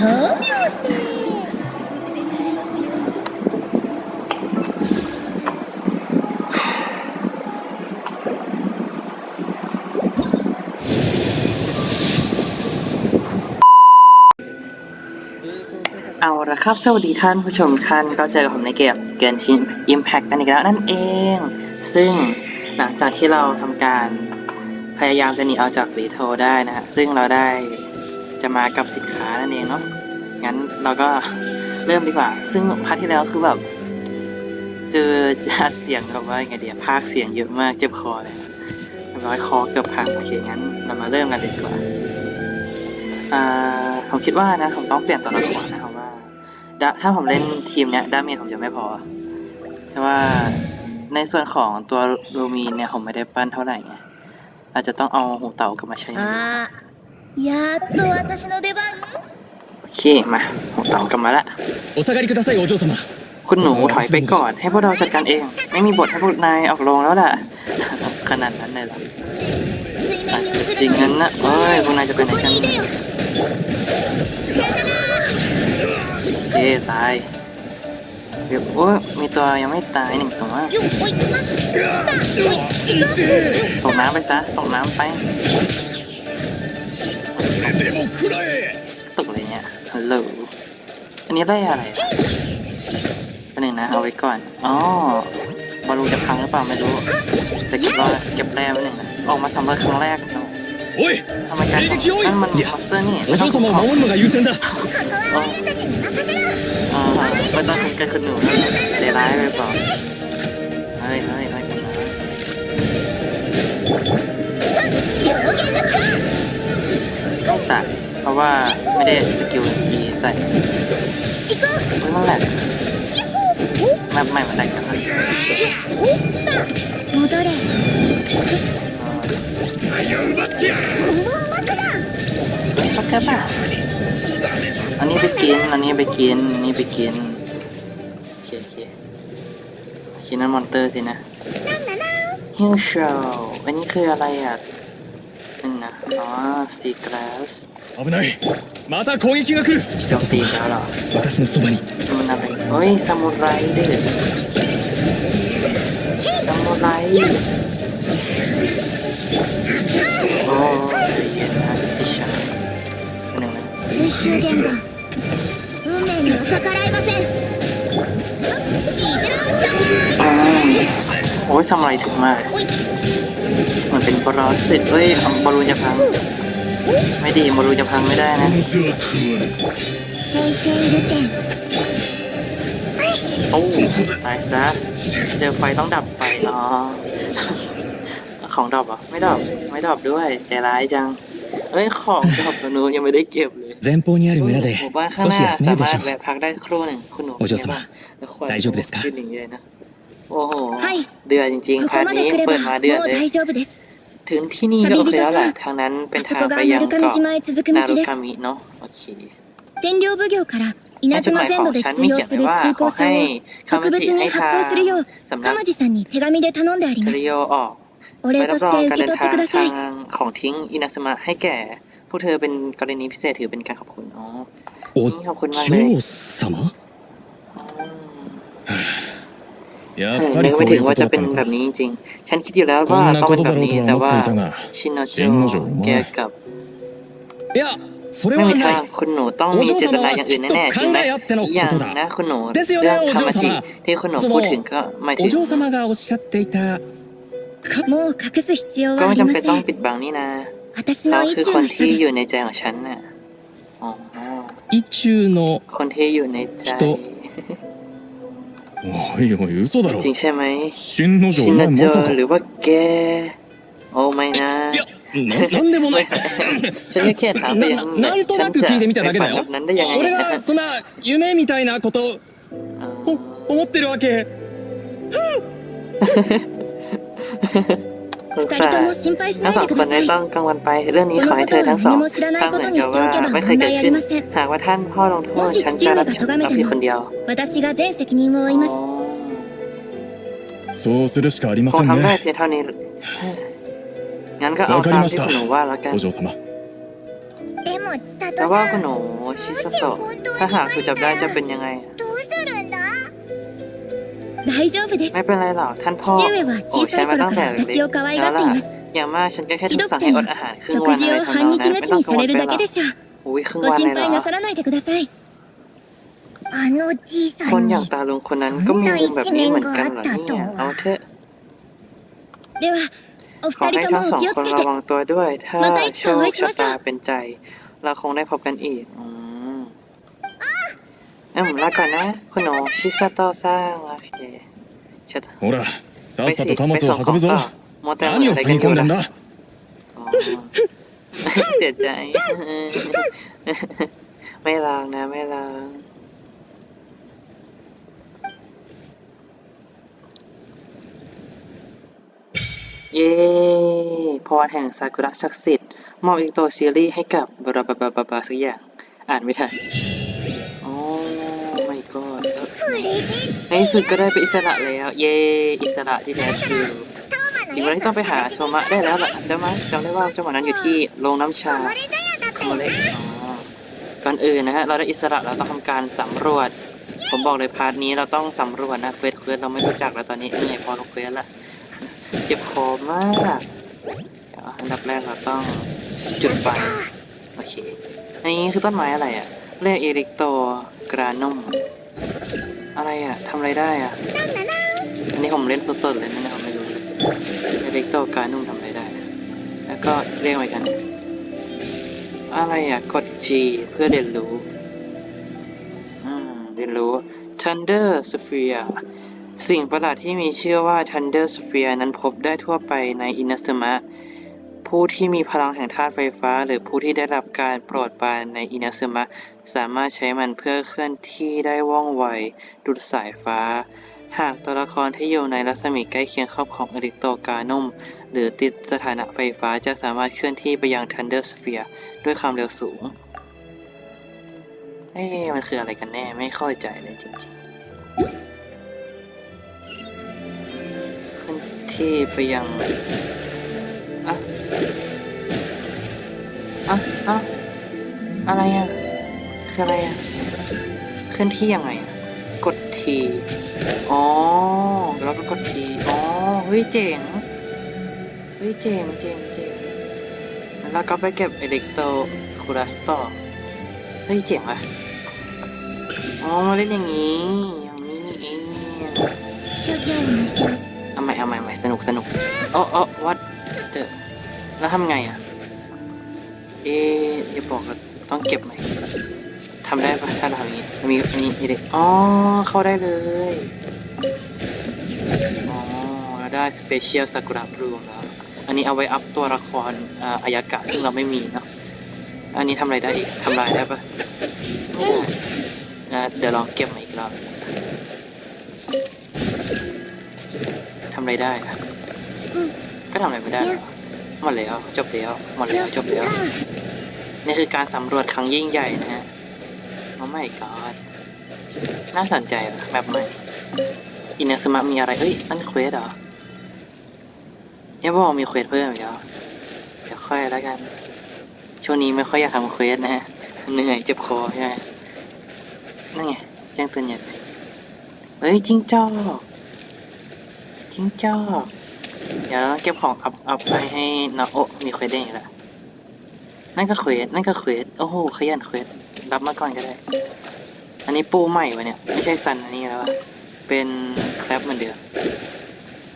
巧妙して เอาละครับ สวัสดีท่านผู้ชมทุกท่านก็เจอกับผมในเกมเกนชิน Impact กันอีกแล้วนั่นเอง ซึ่งหลังจากที่เราทำการพยายามจะหนีออกจากรีโทได้นะฮะ ซึ่งเราได้ จะมากับสินค้านั่นเองเนาะงั้นเราก็เริ่มดีกว่า ซึ่งพาร์ทที่แล้วคือแบบ เจอจัดเสียงแบบว่าไงเดียภาคเสียงเยอะมากเจ็บคอเลยร้อยคอเกือบพังโอเคงั้นเรามาเริ่มกันเลยดีกว่าผมคิดว่านะผมต้องเปลี่ยนตัวละครนะครับว่า ถ้าผมเล่นทีมเนี้ยดาเมจผมจะไม่พอเพราะว่าในส่วนของตัวโรมีนเนี่ยผมไม่ได้ปั้นเท่าไหร่ไงอาจจะต้องเอาหูเต่ากลับมาใช้ やっと私の出番 โอเคมาหูเต่ากลับมาละ お下がりくださいお嬢様 คุณหนูถอยไปก่อน ให้พวกเราจัดการเอง ไม่มีบทให้พวกนายออกโรงแล้วล่ะ ขนาดนั้นเลยเหรอ 水 อ่ะ 面に จริ 映 ง る งั้น の นะเอ้ยพวกนายจะไปไหน ここ กัน にいでよ เจ๊ตายเดี๋ยวโอ้ยมีตัวยังไม่ตายหนึ่งตัว よっおいまだおい行くよ ตกน้ำไปซะ ตกน้ำไป でも食らえ ตกอะไรเนี่ยฮัลโหลอันนี้ได้อะไรอันหนึ่งนะเอาไว้ก่อนอ๋อบอลูจะพังหรือเปล่าไม่รู้แต่เก็บรอเก็บแร่ไว้หนึ่งนะออกมาสำรวจครั้งแรกเราโทำไมการนั่นมันมอสเตอร์นี่ไม่ต้องขอเขาไม่ต้องทำการขนุนเสียร้ายไปเปล่าเฮ้ยเฮ้ยเฮ้ยกันนะ เพราะว่าไม่ได้สกิลดีใส่มังแหลกไม่ไม่มานได้กันเขาแค่ป่ะอันนี้ไปกิน อันนี้ไปกิน อันนี้ไปกิน โอเคโอเคคินนั่นมอนเตอร์สินะฮิวโชว์อันนี้คืออะไรอะ ああ、ステク。危ないまた攻撃が来る千里様私のそばにおい、侍です。侍おー、いや、一緒に。水中。に逆らえません。いってらっしいおい、 เหมือนเป็นบอลลูนสิเฮ้ยเอาบอลลูนจะพัง ไม่ดีบอลลูนจะพังไม่ได้นะ 生成ルテン โอ้ตายซะ เจอไฟต้องดับไฟอ๋อ ของดับเหรอ ไม่ดับ ไม่ดับด้วย ใจร้ายจัง เฮ้ย ของดับตัวนู้นยังไม่ได้เก็บเลย 前方にある村で หมู่บ้านข้าง 少 ห し น้า 休め สา るで มาร し ถ ょう แวะพักได้ครู่หนึ่งคุณหนู โอ้เจ้าสมะ แล้วควาย 大丈夫ですか โอ้โห はい เดือดจริง こ ๆพาร์ท こま นี้ で来れば เปิดมาเดือด もう เลย 大丈夫です ถึงที่นี่ก็โอเคแล้วแหละทางนั้นเป็น あそ ทาง こ ไป が ยัง 鳴神 เกาะ 島へ続く นา 道 รุ です คามิเนาะ โอเค 天領奉行から稲 ในจดห 妻 มาย 全 ของ 土で ฉัน 通 มี 用 เขียน す ไว้ る ว่า 通 ขอ 行 ให้ 証を คา 特 มา 別 จิ に ให้ 発 ทาง 行するよう สำนัก 鎌地さんに手紙で頼んでありま เท す ริโอออก お ใบ 礼 รั と บ し รอง て การ 受け เดิน 取って ทาง くだ ทา さい งของทิ้งอินาสมะให้แก่ พวกเธอเป็นกรณีพิเศษถือเป็นการขอบคุณอ๋อ お นี่ขอบคุณมากเลย 嬢様 อ๋อ や เอ っ อ ぱり นึก そ ไม่ う ถึ い ง うこ ว่า と จะ だっ เป็ た น の แบบ か นี้จริงๆ ฉันคิดอยู่แล้ว こ ว่าน な ต้อง こ เป็น と แบบ だろう นี้ とは แต่ 思っ ว่า ていたが ชินโนโจ 案の定 เกี่ยวกับ いやそれ ไม่ は มี な ทาง い คุณหนูต้องมีเจตนาอย่างอื่นแน่ๆจริงไหม きっと考えあってのことだ อย่างนะคุณหนู ですよね เรื่องคามาจิ お嬢様 ที่คุณหนู その พูดถึงก็หมายถึ お ง 嬢様がおっしゃっていたかもう隠す必要 ก็ はあ ไม่ り จำ ま เป็น せ ต้อง ん ปิดบังนี่นะ 私 เขา の意 คือ 中 คน の人 ที่อ で ยู่ す ในใจของฉันน่ะอ๋อ 意中の คนที่อยู่ในใจ 人 おいおい、嘘だろ。진짜마이新の城お前まさか。ななんでもない。なんとなく聞いてみただけだよ。俺はそんな夢みたいなこと思ってるわけ。สง 二 สาร 人とも心配しな ทั้ง い สอ で ง く คน ださ ไม่ い ต้องกังวลไป เรื่องนี้ こ ขอ の ให้ こ เธ と อทั้ は งสอง 何も知らないことにしておけば ไม่เค 問 ยเกิด 題あ ขึ้ り น ません หากว่าท่านพ่อลงโทษ もし ฉัน 父 จะ 上 รับ が ผิด 咎め รับ て ผิดคน も เดียว 私が全責任を負います อ๋อ そうするしかありま คง せん ทำได้ ね เพียงเท่านี้งั้นก็เอาตามที่คุณหนูว่าแล้วกัน お嬢様でも 千 แต่ 里 ว่า さ คุณ ん หนูชิสโตะถ้าหากถูกจับได้จะเป็นยังไง どうするんだ 大丈夫です ไม่เป็นไรหรอกท่านพ่อ 父上は โอ้ 小 ใช้ さい มา 頃 ตั้ง か แต่ ら เล็ก 私を可愛 แล้ว がってい ล่ะ ます อย่างมากฉันก็แค่ ひ ถู ど กสั่ く งให้ て อ も ดอาหารครึ่งวัน 食 อะไร 事を ทำนอง 半日 นั้น 抜 ไม่ き ต้อง に กัง さ ว れ ล る ไป だ หร け อก でしょ อุ้ยครึ่ง ご วันเล 心 ยเหร 配 อ なさらないでください あのじいさ คน ん อ に ย่างตาลุงคนนั้นก็มีมุมแบบนี้เหมือนกันเหรอเนี่ยเอาเถอะ ではお ขอ 二人 ให้ と ทั้ง も ส お อง 気を คน つけ ระ て วังตัวด้วย ถ้า またいつ โช かお ค 会いし ชะ ましょ ตาว เป็นใจ เราคงได้พบกันอีก อืม เอ้มลาก่อนนะ คุณหนูชิซาโตะสร้างโอเคชะตา ほらさっ ไป さ สิ と貨 ไป 物 ส่ を งข 運 อง ぶぞ ต่อโมเตล 何を อะไร 塞 กัน ぎ อยู่ 込んでん ล่ะ だ อ๋อ เสียใจ ไม่ลางนะ ไม่ลางเย้พรแห่งซากุระศักดิ์สิทธิ์มอบอีกตัวซีรีส์ให้กับบราบาบาบาบาสักอย่าง อ่านไม่ทันโอ้ไม่ก็ これで ในสุดก็ได้ไปอิสระแล้ว เย่อิสระที่แท้จริงอีกวันที่ต้องไปหาโชมะได้แล้วล่ะจำไหมจำได้ว่าจังหวะนั้นอยู่ที่โรงน้ำชาคาโเล็กก่อนอื่นนะฮะเราได้อิสระเราต้องทำการสำรวจ ผมบอกเลยพาร์ทนี้เราต้องสำรวจนะเควสเควสเราไม่รู้จักแล้วตอนนี้เหนื่อยพอลงเควสละเจ็บคอมากเดี๋วอันดับแรกเราต้องจุดไฟโอเคอันนี้คือต้นไม้อะไรอะ่ะเรียกเอริกโตกรานุ่ม อะไรอะทำอะไรได้อะ อันนี้ผมเล่นสดๆเลยนะเนี่ยผมไม่รู้เลยเอริกโตกรนุ่มทำอะไรได้ แล้วก็เรียกอะไรกัน อะไรอะ กด G เพื่อเรียนรู้ อืม เรียนรู้ Thunder Sphere สิ่งประหลาดที่มีชื่อว่า Thunder Sphere นั้นพบได้ทั่วไปในอินาซึมะ ผู้ที่มีพลังแห่งธาตุไฟฟ้า หรือผู้ที่ได้รับการโปรดปรานในอินาซึมะสามารถใช้มันเพื่อเคลื่อนที่ได้ว่องไวดุดสายฟ้า หากตัวละครที่อยู่ในรัศมีใกล้เคียงครอบของอริโตกานุ่ม หรือติดสถานะไฟฟ้าจะสามารถเคลื่อนที่ไปยัง Thunder Sphere ด้วยความเร็วสูง เอ๊ะมันคืออะไรกันแน่ไม่เข้าใจเลยจริงๆ เคลื่อนที่ไปยัง อะอะอะอะไรอะ คืออะไรอะ เคลื่อนที่ยังไง กดทีอ๋อแล้วก็กดทีอ๋อ เฮ้ยเจ๋ง เฮ้ยเจ๋งเจ๋งเจ๋งแล้วก็ไปเก็บเอเล็กโตคูรัสต่อ เฮ้ยเจ๋งว่ะอ๋อเล่นอย่างนี้ อย่างนี้นี่เองทำไมทำไมทำไมสนุกสนุกโอ้โอวัด เดอแล้วทำไงอะ เอ๊ะเดี๋ยวบอกว่าต้องเก็บไหมทำได้ปะถ้าเราทำอย่างนี้มีมีมีเด็กอ๋อ เข้าได้เลย อ๋อแล้วได้สเปเชียลซากุระบลูมแล้ว อันนี้เอาไว้อัพตัวละครอายากะซึ่งเราไม่มีเนาะ อันนี้ทำอะไรได้อีกทำลายได้ปะไม่ได้เดี๋ยวลองเก็บมาอีกรอบทำอะไรได้อะ ก็ทำอะไรไม่ได้หรอหมดแล้วจบแล้วหมดแล้วจบแล้วนี่คือการสำรวจครั้งยิ่งใหญ่นะฮะโอ้ my god น่าสนใจว่ะแบบใหม่อินเนสมะมีอะไรเอ้ยนั่นเควสเหรอยังบอกมีเควสเพิ่มอีกแล้วเดี๋ยวค่อยแล้วกัน ช่วงนี้ไม่ค่อยอยากทำเควสนะฮะเหนื่อยเจ็บคอใช่ไหมนั่นไงแจ้งเตือนใหญ่เฮ้ยจิ้งจอกจิ้งจอก เดี๋ยวเราเก็บของอัพอัพไปให้นาโอมีเควสได้ยังไงล่ะนั่นก็เควสนั่นก็เควสโอ้โหขยันเควสรับมาก่อนก็ได้ อันนี้ปูใหม่วะเนี่ย ไม่ใช่ซันอันนี้แล้วอะเป็นแครปเหมือนเดิม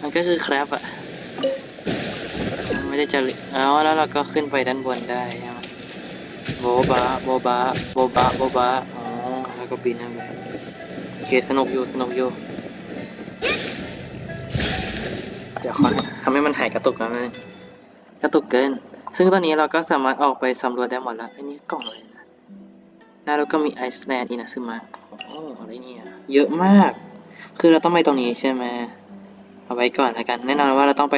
มันก็คือแครปอะไม่ได้จะแล้วแล้วเราก็ขึ้นไปด้านบนได้ใช่ไหมโบบาโบบาโบบาโบบาอ๋อแล้วก็บินนั่นไปโอเคสนุกอยู่สนุกอยู่ ดี๋ยวขอทำให้มันหายกระตุกนะนึงกระตุกเกิน ซึ่งตอนนี้เราก็สามารถออกไปสำรวจได้หมดแล้วอันนี้กล่องอะไรนะหน้าเราก็มีไอซ์แลนด์อินาซึมะโอ้อะไรเนี่ยเยอะมาก คือเราต้องไปตรงนี้ใช่ไหมเอาไว้ก่อนแล้วกัน แน่นอนว่าเราต้องไป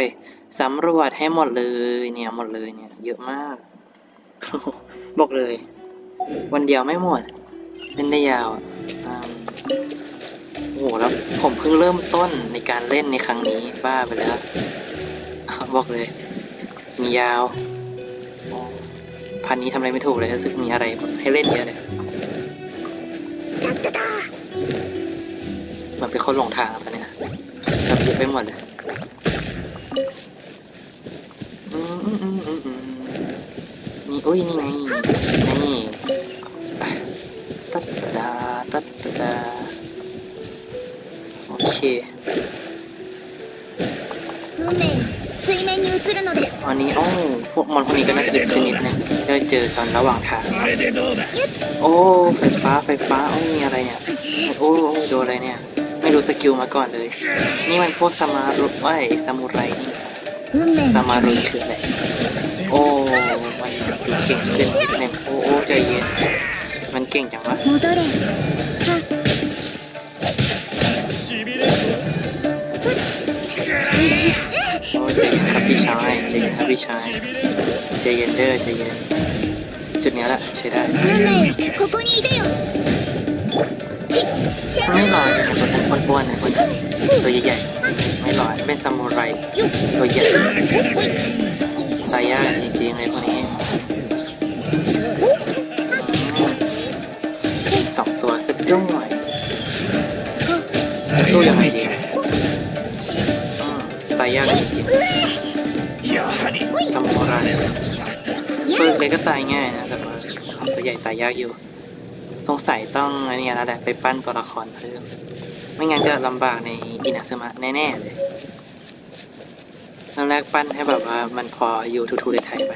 สำรวจให้หมดเลยเนี่ยหมดเลยเนี่ย เยอะมาก บอกเลย วันเดียวไม่หมดเป็นได้ยาวอะอืม โอ้โหแล้วผมเพิ่งเริ่มต้นในการเล่นในครั้งนี้บ้าไปแล้ว บอกเลย มียาวพันนี้ทำอะไรไม่ถูกเลยรู้สึกมีอะไรให้เล่นเยอะเลยมือนเป็นคนหลงทางตอนเนี้ยจับเยอะไปหมดเลยนี่อุ้ยนี่ไงนี่ตัดดาตัดดา มอเคอันนี้โอ้พวกมอนพวกนี้ก็น่าจะเป็นชนิดนะได้เจอตอนระหว่างทาง โอ้ไฟฟ้าไฟฟ้าโอ้มีอะไรเนี่ย โอ้โดนอะไรเนี่ย ไม่รู้สกิลมาก่อนเลย นี่มันพวกสมารุไอซามูไรนี่สมารุคืออะไรโอ้มันเก่งขึ้นนินึงโอ้ใจเย็น มันเก่งจังวะ ใจเย็นครับพี่ชายใจเย็นครับพี่ชายใจเย็นเด้อใจเย็นจุดเนี้ยแหละใช้ได้ 運命よここにいでよ ไม่หล่อจังเลยคนอ้วนๆนะคนตัวใหญ่ๆไม่หล่อเป็นซามูไรตัวใหญ่ตายยากจริงๆเลยคนนี้อืมสองตัวสุดยอดสู้ยังไงดีอืมตา ยางจริงๆทำโบราณเปิร์กเล็กก็ตายง่ายนะแต่ว่าตัวใหญ่ตายยากอยู่ สงสัยต้องอันนี้แล้วแหละไปปั้นตัวละครเพิ่มไม่งั้นจะลำบากในอินาซึมะแน่ๆเลยตอนแรกปั้นให้แบบว่ามันพออยู่ทูๆในไทยไป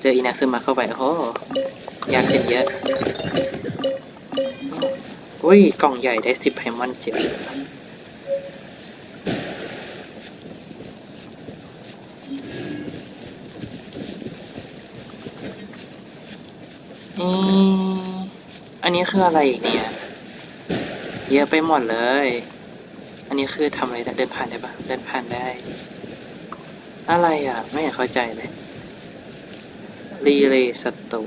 เจออินาซึมะเข้าไปโอ้หยากขึ้นเยอะ อุ้ยกล่องใหญ่ได้สิบไพมอนเจ็บ อืมอันนี้คืออะไรอีกเนี่ย เยอะไปหมดเลย อันนี้คือทำอะไรได้เดินผ่านได้ปะเดินผ่านได้ อะไรอะ ไม่เห็นเข้าใจเลย รีเลย์สตู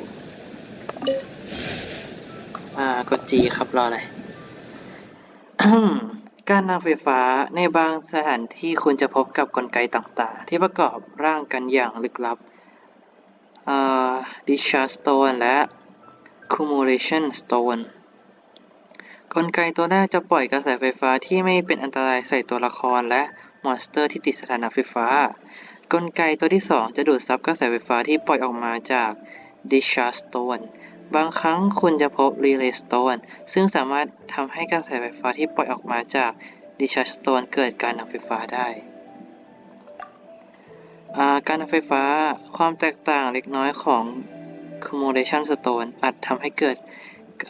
อ่ากดจีครับรออะไรการนำไฟฟ้าในบางสถานที่คุณจะพบกับกลไกต่างๆ ที่ประกอบร่างกันอย่างลึกลับอ่า discharge stone และ accumulation stone กลไกตัวแรกจะปล่อยกระแสไฟฟ้าที่ไม่เป็นอันตรายใส่ตัวละครและมอนสเตอร์ที่ติดสถานะไฟฟ้า กลไกตัวที่ 2 จะดูดซับกระแสไฟฟ้าที่ปล่อยออกมาจาก discharge stone บางครั้งคุณจะพบ relay stone ซึ่งสามารถทำให้กระแสไฟฟ้าที่ปล่อยออกมาจาก discharge stone เกิดการนำไฟฟ้าได้การนำไฟฟ้าความแตกต่างเล็กน้อยของ accumulation stone อาจทำให้เกิด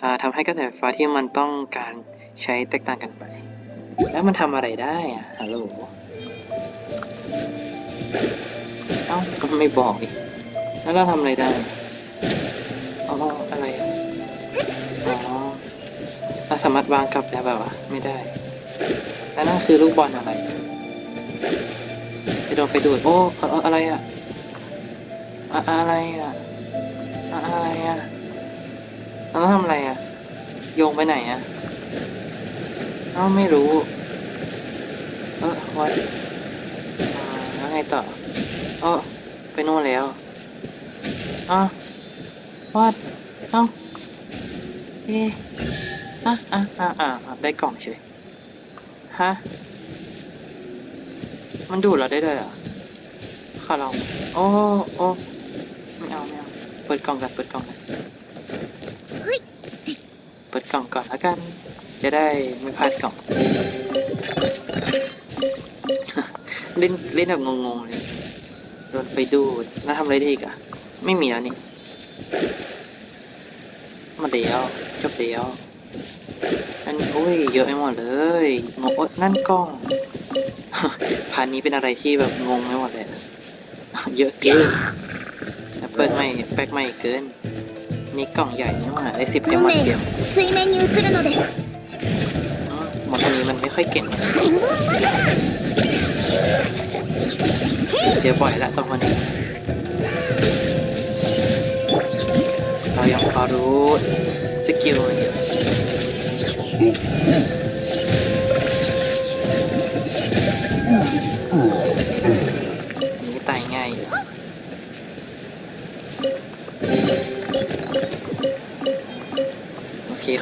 อ่าทำให้กระแสไฟฟ้าที่มันต้องการใช้แตกต่างกันไป แล้วมันทำอะไรได้อะฮัลโหล เอ้า ก็ไม่บอกอีกแล้วเราทำอะไรได้อ๋ออะไรอะอ๋อเราสามารถวางกลับได้แบบว่าไม่ได้ แล้วนั่นคือลูกบอลอะไรจะโดนไปดูดโอ้เอออะไรอะอะอะไรอะ อะไรอะเราต้องทำอะไรอะ โยงไปไหนอะเอ้าไม่รู้ เออวัดแล้วไงต่อ เออไปโน่นแล้วอ้าวัดเอ้าเอ๊ะอะอะอะอะอะได้กล่องเฉยฮะ มันดูดเราได้ด้วยเหรอขอลอง โอ้โอ้ไม่เอาไม่เอา เปิดกล่องกันเปิดกล่องกันเปิดกล่องก่อนแล้วกัน จะได้ไม่พลาดกล่องเล่นเล่นแบบงงๆเลยโดนไปดูดแล้วทำอะไรได้อีกอะไม่มีแล้วนี่มาเดียวจบเดียวอันอุ้ยเยอะไปหมดเลยงงโอ๊ยนั่นกล้องพันนี้เป็นอะไรที่แบบงงไปหมดเลยอะเยอะเกินแล้ว เปิดไม่แป๊กไม่เกิน นี่กล่องใหญ่นี่หว่าได้สิบเอ็ม 運 วัน 命 เดีย よ ว 水面に映るのです อ๋อหมอคนนี้มันไม่ค่อยเก่ง リンゴンバトナ เจอบ่อยละตรงคนนี้ เรายังพอรู้สกิลมันอยู่อันนี้ตายง่ายอยู่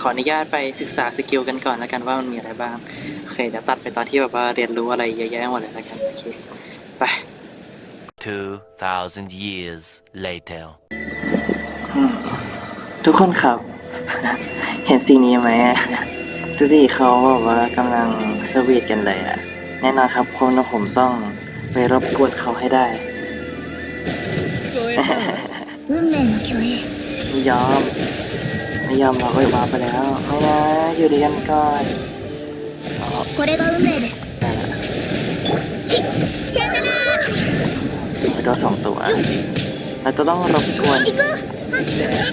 ขออนุญาตไปศึกษาสกิลกันก่อนแล้วกันว่ามันมีอะไรบ้าง โอเค เดี๋ยวตัดไปตอนที่แบบว่าเรียนรู้อะไรเยอะแยะหมดเลยแล้วกัน โอเค ไป two thousand years later ทุกคนครับ เห็นซีนี้ไหมดูดิเขาบอกว่ากำลังสวีทกันเลยอะแน่นอนครับคนผมต้องไปรบกวนเขาให้ได้ยอม ไม่ยอมเราเอ้ยวางไปแล้ว ไม่นะ อยู่ดีกันก่อน これが運命です ได้ละ きさよなら ไปโดนสองตัว เราจะต้องรบกวน 行く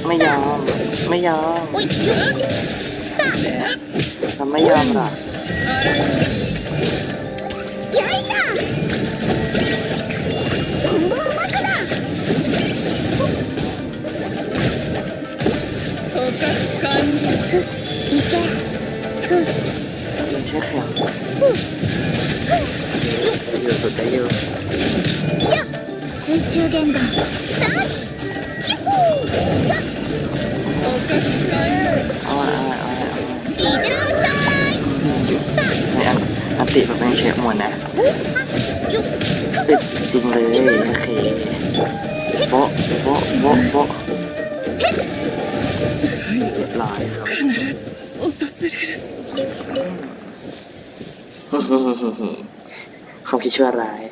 ไม่ยอม ไม่ยอม おいよっ เราไม่ยอมหรอก よいしょボンボンバク มันใช่แข็งอยู่สุดได้อยู่ よっ水中言語何ユッホーさ เอาอะเอาอะเอาอะเอาอะ いってらっしゃい ไม่อันอันติแบบเป็นเชฟหมดนะ おはよっ ติดจริงเลยโอเคโบ๊ะโบ๊ะโบ๊ะโบ๊ะเรียบร้อยครับ ความคิดชั่วร้าย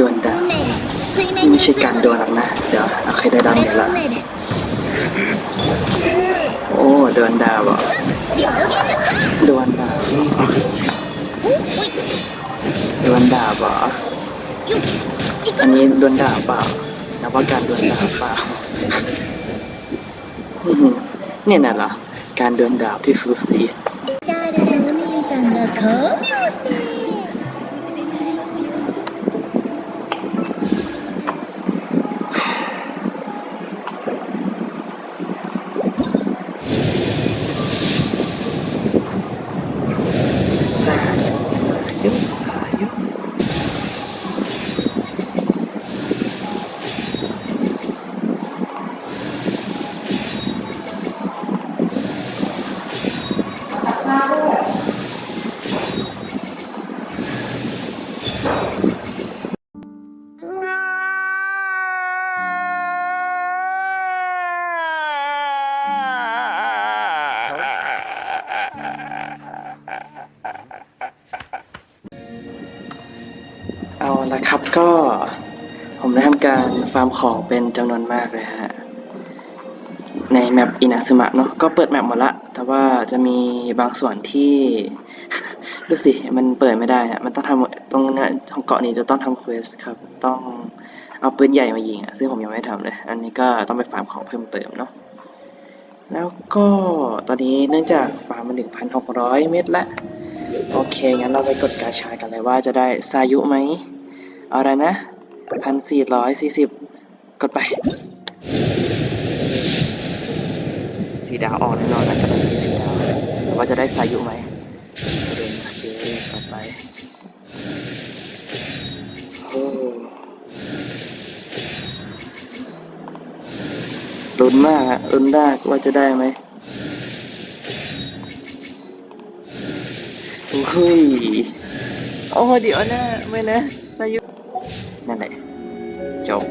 ดนดันไม่ใช่การโดนหรอกนะ เดี๋ยวโอเคได้ดันเดี๋ยวละโอ้โดนดาบอะโดนดาวโดนดาบอะอันนี้โดนดาเปล่านับว่าการโดนดาเปล่าเนี่ยน่ะเหรอการเดนดาวที่ซูสี เอาละครับก็ผมได้ทำการฟาร์มของเป็นจำนวนมากเลยฮะ ในแมปอินาซึมะเนาะก็เปิดแมปหมดละ แต่ว่าจะมีบางส่วนที่ดูสิ มันเปิดไม่ได้อะมันต้องทำตรงเนี้ยของเกาะนี้จะต้องทำเควสครับ ต้องเอาปืนใหญ่มายิงอะซึ่งผมยังไม่ทำเลย อันนี้ก็ต้องไปฟาร์มของเพิ่มเติมเนาะแล้วก็ตอนนี้เนื่องจากฟาร์มมาถึงพันหกร้อยเมตรละ โอเค งั้นเราไปกดกาชากันเลยว่าจะได้ซายุไหม เอาอะไรนะพันสี่ร้อยสี่สิบกดไป สีดาวออกแน่นอนนะจะเป็นสีดาวแต่ว่าจะได้สายุไหมเดินโอเคต่อไปโอ้ลุ้นมากอะลุ้นได้ว่าจะได้ไหม อุ้ยโอ้เดี๋ยวนะไม่นะสายุนั่นแหละจบ